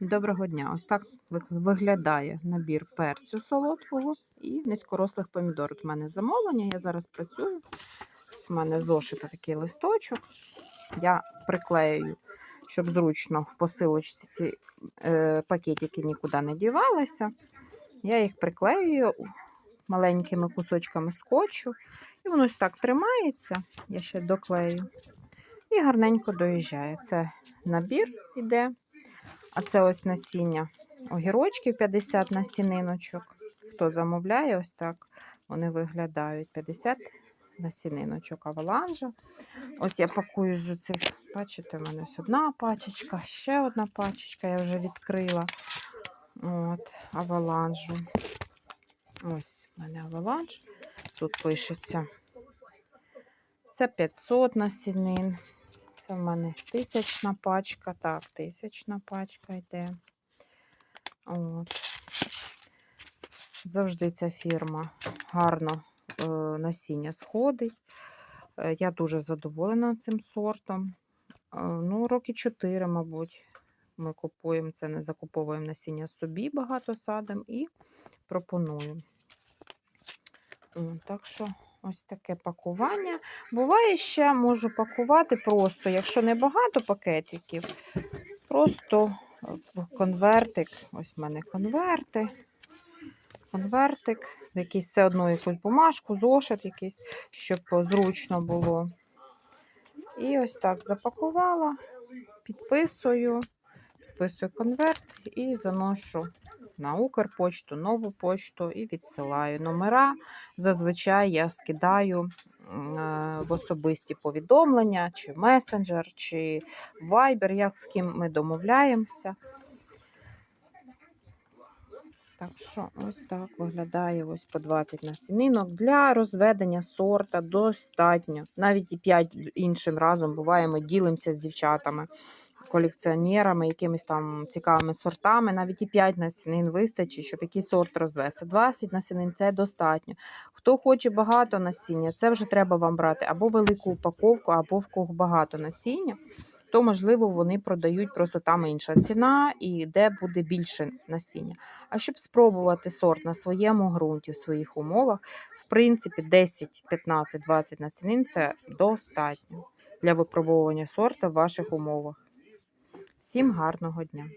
Доброго дня! Ось так виглядає набір перцю солодкого і низькорослих помідор. От в мене замовлення, я зараз працюю. У мене зошита такий листочок. Я приклею, щоб зручно в посилочці ці е, пакетики нікуди не дівалися. Я їх приклеюю маленькими кусочками скотчу. І воно ось так тримається. Я ще доклею. І гарненько доїжджає. Це набір іде. А це ось насіння огірочків 50 насіниночок. Хто замовляє, ось так вони виглядають. 50 насіниночок аваланжа. Ось я пакую з цих, бачите, в мене ось одна пачечка, ще одна пачечка, я вже відкрила. От, аваланжу. Ось в мене аваланж. Тут пишеться. Це 500 насінин. Це в мене тисячна пачка. Так, тисячна пачка йде. От. Завжди ця фірма гарно е, насіння сходить. Е, я дуже задоволена цим сортом. Е, ну, роки 4, мабуть, ми купуємо це, не закуповуємо насіння собі, багато садимо і пропонуємо. Так що ось таке пакування. Буває ще можу пакувати просто, якщо не багато пакетиків, просто в конвертик. Ось в мене конверти. Конвертик, якийсь все одно якусь бумажку, зошит якийсь, щоб зручно було. І ось так запакувала, підписую, підписую конверт і заношу на Укрпочту, нову почту і відсилаю. Номера зазвичай я скидаю е, в особисті повідомлення, чи месенджер, чи в Viber, як з ким ми домовляємося. Так що ось так виглядає ось по 20 насінинок. Для розведення сорта достатньо. Навіть і 5 іншим разом буває, ми ділимося з дівчатами, колекціонерами, якимись там цікавими сортами. Навіть і 5 насінин вистачить, щоб якийсь сорт розвести. 20 насінин це достатньо. Хто хоче багато насіння, це вже треба вам брати або велику упаковку, або в кого багато насіння. То, можливо, вони продають просто там інша ціна і де буде більше насіння. А щоб спробувати сорт на своєму ґрунті, в своїх умовах, в принципі, 10, 15, 20 насінин це достатньо для випробовування сорта в ваших умовах. Всім гарного дня!